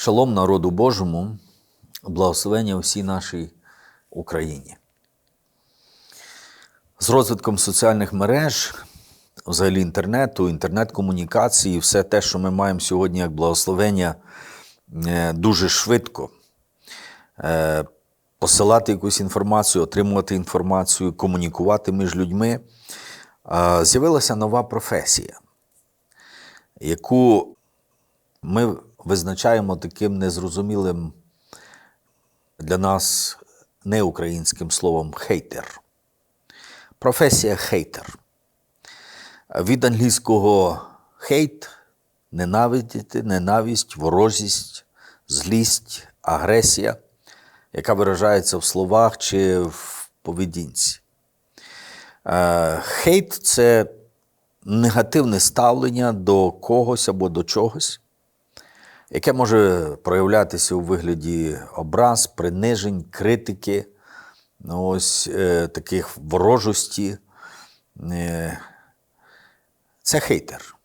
Шалом народу Божому, благословення всій нашій Україні. З розвитком соціальних мереж, взагалі інтернету, інтернет-комунікації, все те, що ми маємо сьогодні як благословення, е, дуже швидко е, посилати якусь інформацію, отримувати інформацію, комунікувати між людьми, е, з'явилася нова професія, яку ми визначаємо таким незрозумілим для нас неукраїнським словом хейтер. Професія хейтер. Від англійського хейт ненавидіти, ненависть, ворожість, злість, агресія, яка виражається в словах чи в поведінці. Е, Хейт це негативне ставлення до когось або до чогось, яке може проявлятися у вигляді образ, принижень, критики, ну, ось е, таких ворожості. Е, це хейтер.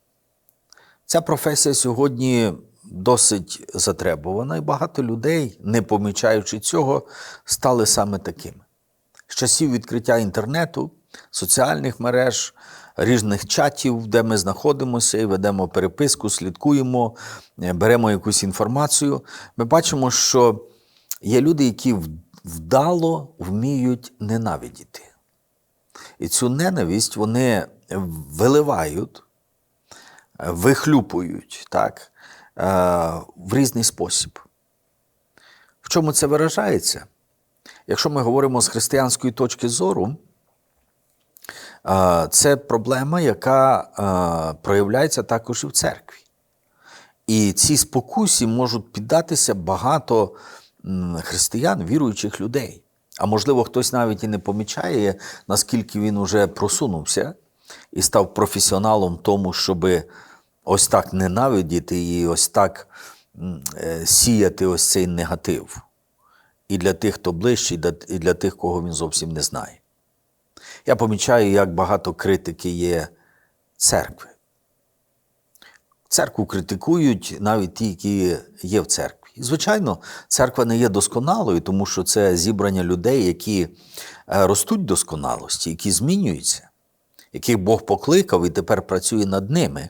Ця професія сьогодні досить затребувана, і багато людей, не помічаючи цього, стали саме такими. З часів відкриття інтернету, соціальних мереж, різних чатів, де ми знаходимося і ведемо переписку, слідкуємо, е, беремо якусь інформацію, ми бачимо, що є люди, які вдало вміють ненавидіти. І цю ненависть вони виливають, е, вихлюпують так, е, в різний спосіб. В чому це виражається? Якщо ми говоримо з християнської точки зору, це проблема, яка проявляється також і в церкві. І ці спокусі можуть піддатися багато християн, віруючих людей. А можливо, хтось навіть і не помічає, наскільки він уже просунувся і став професіоналом в тому, щоб ось так ненавидіти і ось так е, сіяти ось цей негатив. І для тих, хто ближче, і для тих, кого він зовсім не знає. Я помічаю, як багато критики є церкви. Церкву критикують навіть ті, які є в церкві. Звичайно, церква не є досконалою, тому що це зібрання людей, які е, ростуть досконалості, які змінюються, яких Бог покликав і тепер працює над ними.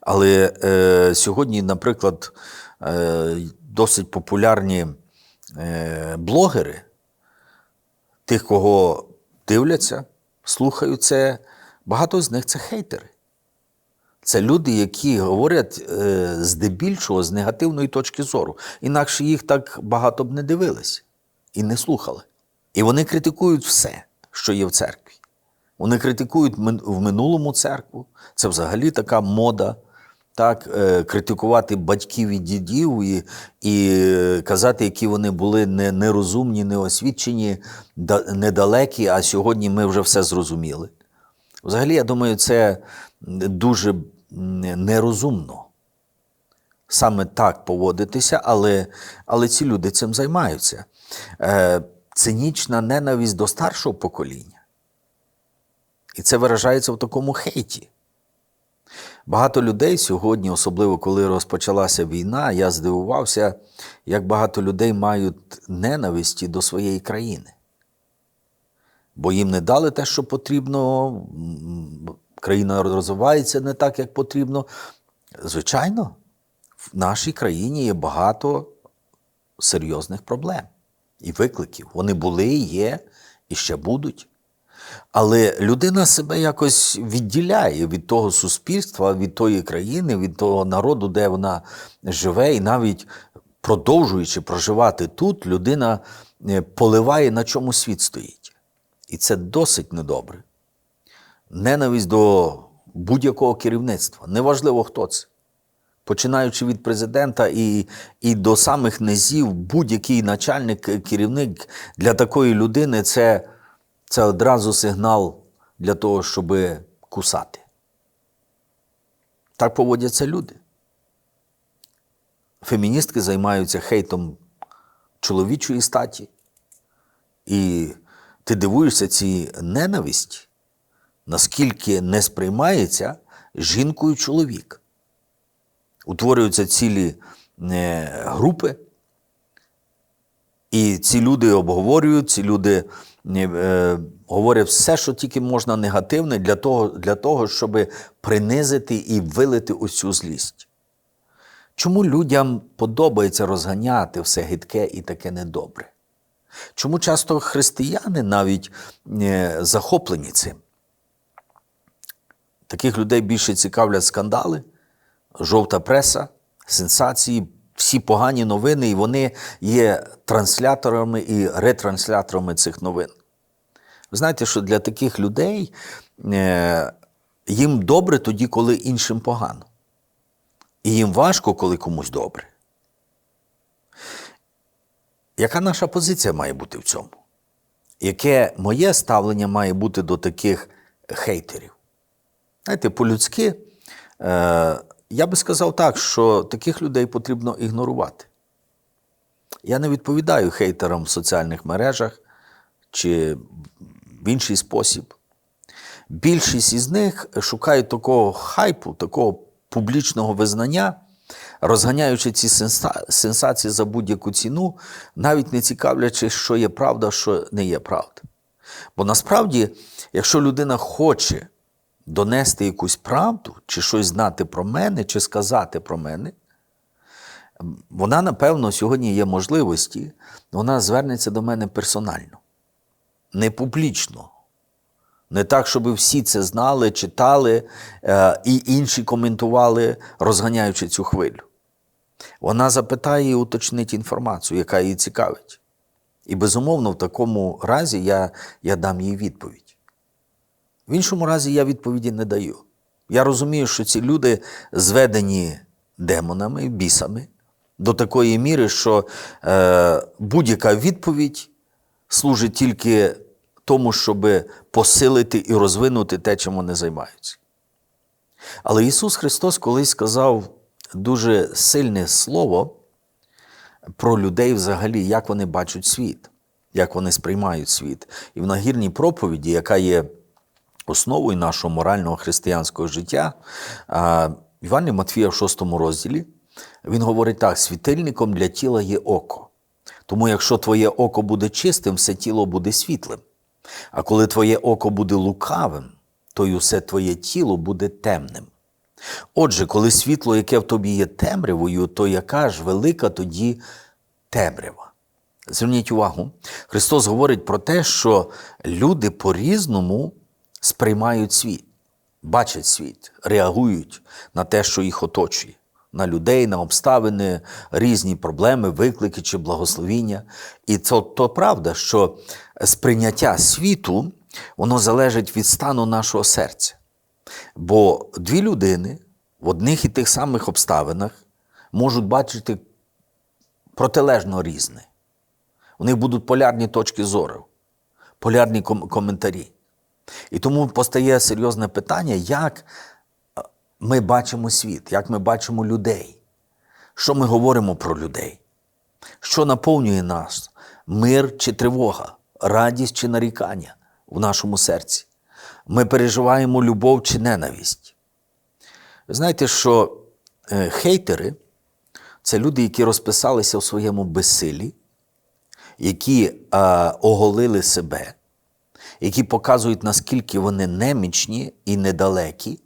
Але е, сьогодні, наприклад, е, досить популярні е, блогери, тих, кого дивляться, слухають це, багато з них це хейтери. Це люди, які говорять е, здебільшого з негативної точки зору. Інакше їх так багато б не дивились і не слухали. І вони критикують все, що є в церкві. Вони критикують в минулому церкву. Це взагалі така мода. Так, е, критикувати батьків і дідів і, і казати, які вони були не, нерозумні, неосвічені, да- недалекі, а сьогодні ми вже все зрозуміли. Взагалі, я думаю, це дуже нерозумно саме так поводитися, але, але ці люди цим займаються. Е, цинічна ненависть до старшого покоління. І це виражається в такому хейті. Багато людей сьогодні, особливо коли розпочалася війна, я здивувався, як багато людей мають ненависті до своєї країни бо їм не дали те, що потрібно, країна розвивається не так, як потрібно. Звичайно, в нашій країні є багато серйозних проблем і викликів. Вони були, є і ще будуть. Але людина себе якось відділяє від того суспільства, від тої країни, від того народу, де вона живе, і навіть продовжуючи проживати тут, людина е, поливає, на чому світ стоїть. І це досить недобре. Ненависть до будь-якого керівництва, неважливо хто це. Починаючи від президента і, і до самих низів, будь-який начальник, керівник для такої людини це, це одразу сигнал для того, щоб кусати. Так поводяться люди. Феміністки займаються хейтом чоловічої статі. І ти дивуєшся цій ненависті, наскільки не сприймається жінкою чоловік. Утворюються цілі е, групи. І ці люди обговорюють, ці люди е, говорять все, що тільки можна негативне, для того, для того, щоб принизити і вилити цю злість. Чому людям подобається розганяти все гидке і таке недобре? Чому часто християни навіть е, захоплені цим? Таких людей більше цікавлять скандали, жовта преса, сенсації, всі погані новини, і вони є трансляторами і ретрансляторами цих новин. Ви знаєте, що для таких людей е, їм добре тоді, коли іншим погано. І їм важко, коли комусь добре. Яка наша позиція має бути в цьому? Яке моє ставлення має бути до таких хейтерів? Знаєте, по-людськи, е, я би сказав так, що таких людей потрібно ігнорувати. Я не відповідаю хейтерам в соціальних мережах чи в інший спосіб. Більшість із них шукають такого хайпу, такого публічного визнання, розганяючи ці сенсації за будь-яку ціну, навіть не цікавлячись, що є правда, що не є правда. Бо насправді, якщо людина хоче донести якусь правду, чи щось знати про мене, чи сказати про мене, вона, напевно, сьогодні є можливості, вона звернеться до мене персонально, не публічно. Не так, щоб всі це знали, читали е, і інші коментували, розганяючи цю хвилю. Вона запитає і уточнить інформацію, яка її цікавить. І, безумовно, в такому разі я, я дам їй відповідь. В іншому разі я відповіді не даю. Я розумію, що ці люди зведені демонами, бісами до такої міри, що е, будь-яка відповідь служить тільки тому, щоб посилити і розвинути те, чим вони займаються. Але Ісус Христос колись сказав дуже сильне слово про людей взагалі, як вони бачать світ, як вони сприймають світ. І в нагірній проповіді, яка є основою нашого морального християнського життя, Івані Матфія в 6 розділі, він говорить так: світильником для тіла є око. Тому, якщо твоє око буде чистим, все тіло буде світлим. А коли твоє око буде лукавим, то й усе твоє тіло буде темним. Отже, коли світло, яке в тобі є темрявою, то яка ж велика тоді темрява? Зверніть увагу, Христос говорить про те, що люди по-різному сприймають світ, бачать світ, реагують на те, що їх оточує, на людей, на обставини, різні проблеми, виклики чи благословіння. І це то правда, що сприйняття світу воно залежить від стану нашого серця. Бо дві людини в одних і тих самих обставинах можуть бачити протилежно різне. У них будуть полярні точки зору, полярні ком- коментарі. І тому постає серйозне питання, як е, ми бачимо світ, як ми бачимо людей, що ми говоримо про людей, що наповнює нас мир чи тривога, радість чи нарікання в нашому серці. Ми переживаємо любов чи ненависть. Ви знаєте, що е, хейтери це люди, які розписалися в своєму безсилі, які е, оголили себе, які показують, наскільки вони немічні і недалекі.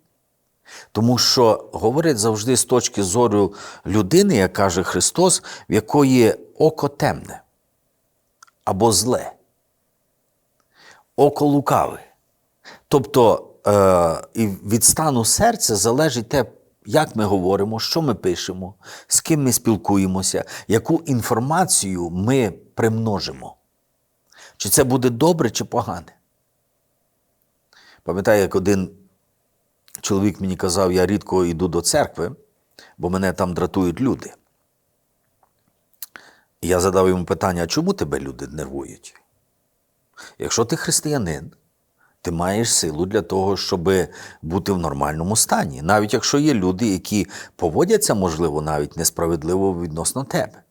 Тому що говорять завжди з точки зору людини, як каже Христос, в якої око темне або зле, око лукаве. Тобто е, від стану серця залежить те, як ми говоримо, що ми пишемо, з ким ми спілкуємося, яку інформацію ми примножимо. Чи це буде добре, чи погане. Пам'ятаю, як один чоловік мені казав, я рідко йду до церкви, бо мене там дратують люди. І я задав йому питання: а чому тебе люди нервують? Якщо ти християнин, ти маєш силу для того, щоб бути в нормальному стані, навіть якщо є люди, які поводяться, можливо, навіть несправедливо відносно тебе.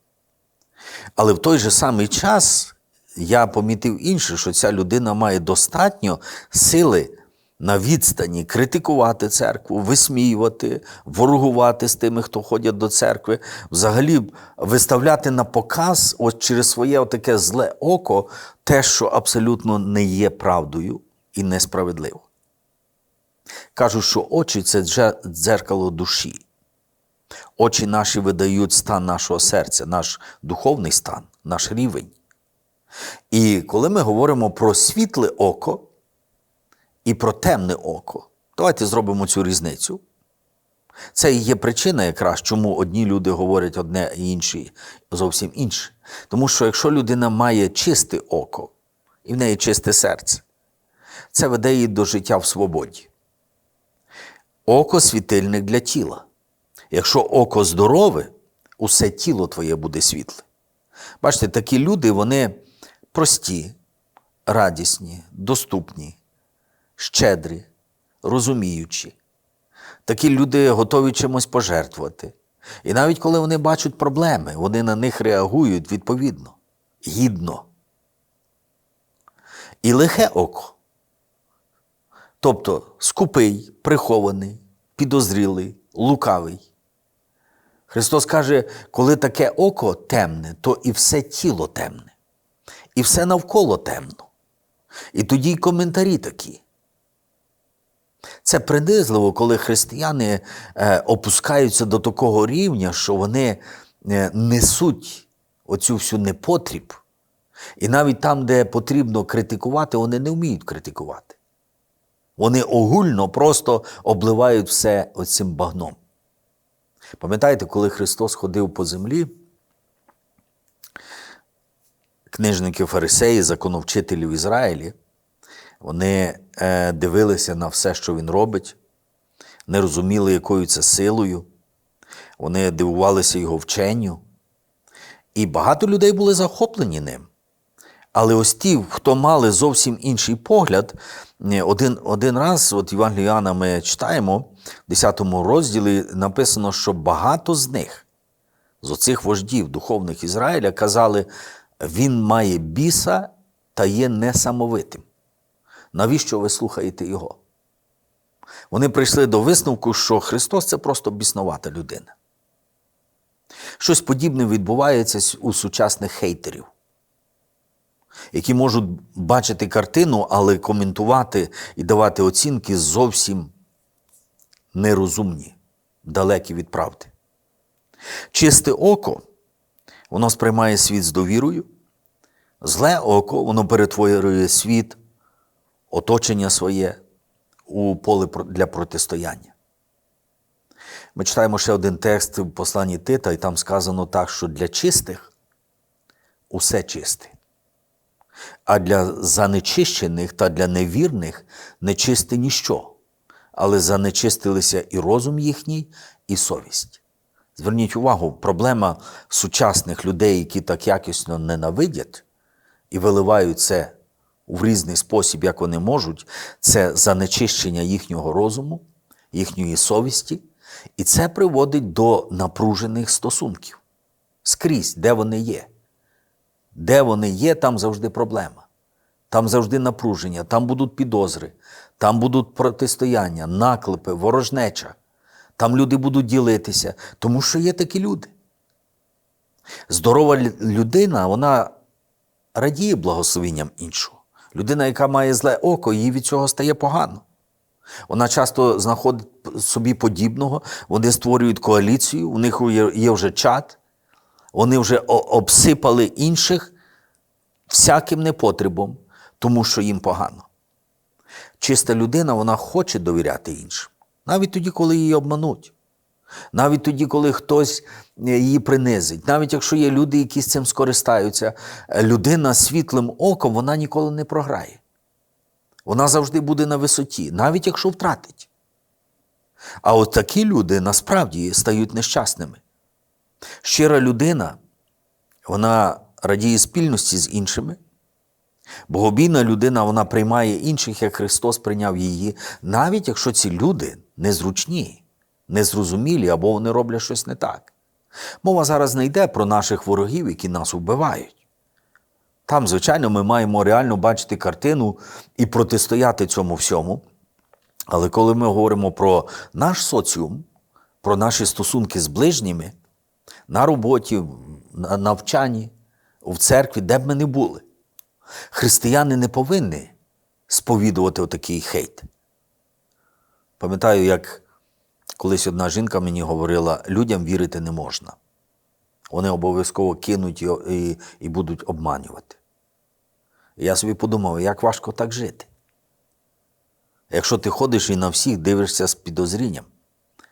Але в той же самий час я помітив інше, що ця людина має достатньо сили на відстані критикувати церкву, висміювати, ворогувати з тими, хто ходять до церкви, взагалі виставляти на показ от через своє таке зле око те, що абсолютно не є правдою і несправедливо. Кажуть, що очі це дзеркало душі. Очі наші видають стан нашого серця, наш духовний стан, наш рівень. І коли ми говоримо про світле око і про темне око, давайте зробимо цю різницю. Це і є причина, якраз, чому одні люди говорять одне, а інші зовсім інше. Тому що якщо людина має чисте око і в неї чисте серце, це веде її до життя в свободі. Око світильник для тіла. Якщо око здорове, усе тіло твоє буде світле. Бачите, такі люди, вони прості, радісні, доступні, щедрі, розуміючі. Такі люди готові чимось пожертвувати. І навіть коли вони бачать проблеми, вони на них реагують відповідно, гідно. І лихе око. Тобто скупий, прихований, підозрілий, лукавий. Христос каже, коли таке око темне, то і все тіло темне, і все навколо темно. І тоді й коментарі такі. Це принизливо, коли християни е, опускаються до такого рівня, що вони е, несуть оцю всю непотріб. І навіть там, де потрібно критикувати, вони не вміють критикувати. Вони огульно просто обливають все оцим багном. Пам'ятаєте, коли Христос ходив по землі, книжники фарисеї, законовчителі в Ізраїлі, вони е, дивилися на все, що він робить, не розуміли, якою це силою, вони дивувалися його вченню. І багато людей були захоплені ним. Але ось ті, хто мали зовсім інший погляд, е, один, один раз, от Євангелію Іоанна ми читаємо, в 10 розділі написано, що багато з них, з оцих вождів духовних Ізраїля, казали, він має біса та є несамовитим. Навіщо ви слухаєте його? Вони прийшли до висновку, що Христос це просто біснувата людина. Щось подібне відбувається у сучасних хейтерів які можуть бачити картину, але коментувати і давати оцінки зовсім нерозумні, далекі від правди. Чисте око, воно сприймає світ з довірою, зле око, воно перетворює світ, оточення своє у поле для протистояння. Ми читаємо ще один текст в посланні Тита, і там сказано так, що для чистих усе чисте а для занечищених та для невірних нечисте ніщо, але занечистилися і розум їхній, і совість. Зверніть увагу, проблема сучасних людей, які так якісно ненавидять і виливають це в різний спосіб, як вони можуть, це занечищення їхнього розуму, їхньої совісті, і це приводить до напружених стосунків скрізь, де вони є. Де вони є, там завжди проблема. Там завжди напруження, там будуть підозри, там будуть протистояння, наклепи, ворожнеча. Там люди будуть ділитися, тому що є такі люди. Здорова людина, вона радіє благословенням іншого. Людина, яка має зле око, їй від цього стає погано. Вона часто знаходить собі подібного, вони створюють коаліцію, у них є вже чат, вони вже обсипали інших всяким непотребом, тому що їм погано. Чиста людина вона хоче довіряти іншим, навіть тоді, коли її обмануть, навіть тоді, коли хтось її принизить, навіть якщо є люди, які з цим скористаються, е, людина світлим оком вона ніколи не програє. Вона завжди буде на висоті, навіть якщо втратить. А от такі люди насправді стають нещасними. Щира людина, вона радіє спільності з іншими. Богобійна людина вона приймає інших, як Христос прийняв її, навіть якщо ці люди незручні, незрозумілі або вони роблять щось не так. Мова зараз не йде про наших ворогів, які нас вбивають. Там, звичайно, ми маємо реально бачити картину і протистояти цьому всьому. Але коли ми говоримо про наш соціум, про наші стосунки з ближніми, на роботі, на навчанні, в церкві, де б ми не були, християни не повинні сповідувати отакий хейт. Пам'ятаю, як колись одна жінка мені говорила, людям вірити не можна. Вони обов'язково кинуть і, і, будуть обманювати. Я собі подумав, як важко так жити. Якщо ти ходиш і на всіх дивишся з підозрінням,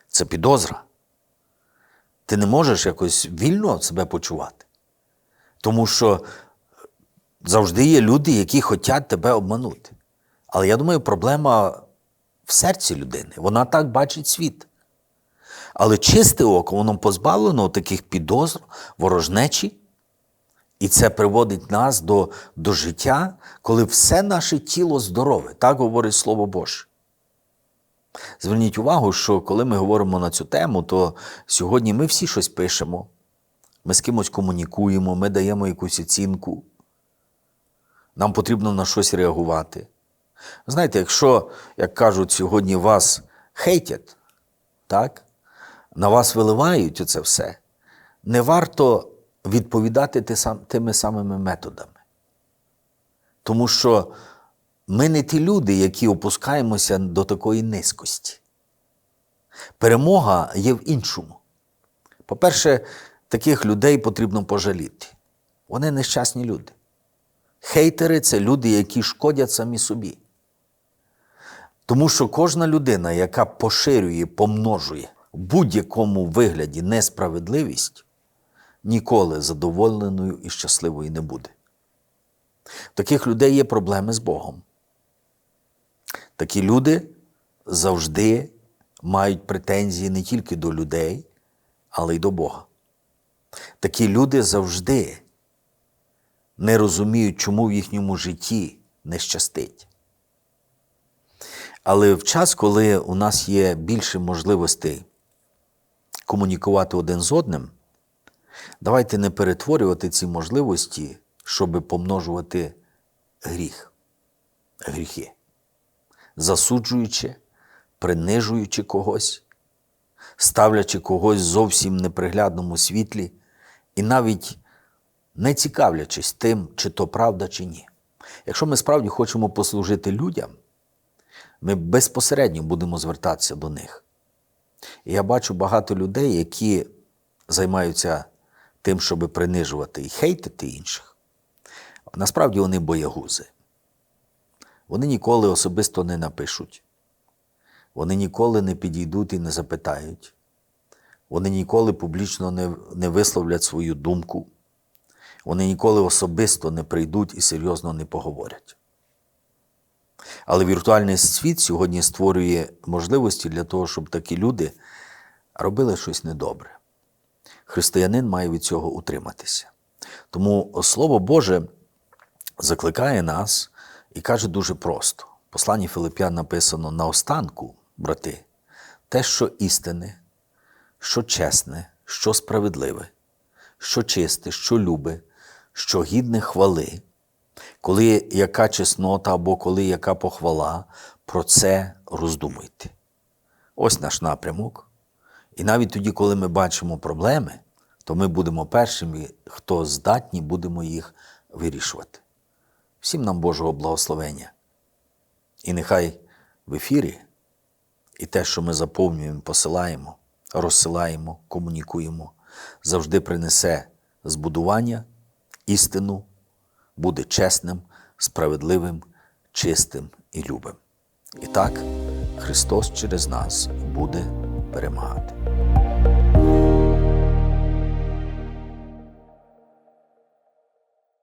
це підозра. Ти не можеш якось вільно себе почувати. Тому що завжди є люди, які хочуть тебе обманути. Але я думаю, проблема в серці людини. Вона так бачить світ. Але чисте око, воно позбавлено таких підозр, ворожнечі, і це приводить нас до, до життя, коли все наше тіло здорове. Так говорить Слово Боже. Зверніть увагу, що коли ми говоримо на цю тему, то сьогодні ми всі щось пишемо, ми з кимось комунікуємо, ми даємо якусь оцінку. Нам потрібно на щось реагувати. Знаєте, якщо, як кажуть, сьогодні вас хейтять, так? На вас виливають це все, не варто відповідати тими самими методами. Тому що ми не ті люди, які опускаємося до такої низькості. Перемога є в іншому. По-перше, таких людей потрібно пожаліти. Вони нещасні люди. Хейтери це люди, які шкодять самі собі. Тому що кожна людина, яка поширює, помножує будь-якому вигляді несправедливість, ніколи задоволеною і щасливою не буде. В таких людей є проблеми з Богом. Такі люди завжди мають претензії не тільки до людей, але й до Бога. Такі люди завжди не розуміють, чому в їхньому житті не щастить. Але в час, коли у нас є більше можливостей комунікувати один з одним, давайте не перетворювати ці можливості, щоб помножувати гріх, гріхи, засуджуючи, принижуючи когось, ставлячи когось зовсім неприглядному світлі і навіть не цікавлячись тим, чи то правда, чи ні. Якщо ми справді хочемо послужити людям, ми безпосередньо будемо звертатися до них. Я бачу багато людей, які займаються тим, щоб принижувати і хейтити інших. Насправді вони боягузи. Вони ніколи особисто не напишуть. Вони ніколи не підійдуть і не запитають. Вони ніколи публічно не, не висловлять свою думку. Вони ніколи особисто не прийдуть і серйозно не поговорять. Але віртуальний світ сьогодні створює можливості для того, щоб такі люди робили щось недобре. Християнин має від цього утриматися. Тому Слово Боже закликає нас і каже дуже просто. В посланні Филип'ян написано наостанку, брати, те, що істинне, що чесне, що справедливе, що чисте, що любе, що гідне хвали, коли яка чеснота або коли яка похвала, про це роздумуйте. Ось наш напрямок. І навіть тоді, коли ми бачимо проблеми, то ми будемо першими, хто здатні будемо їх вирішувати. Всім нам Божого благословення. І нехай в ефірі і те, що ми заповнюємо, посилаємо, розсилаємо, комунікуємо, завжди принесе збудування, істину, буде чесним, справедливим, чистим і любим. І так Христос через нас буде перемагати.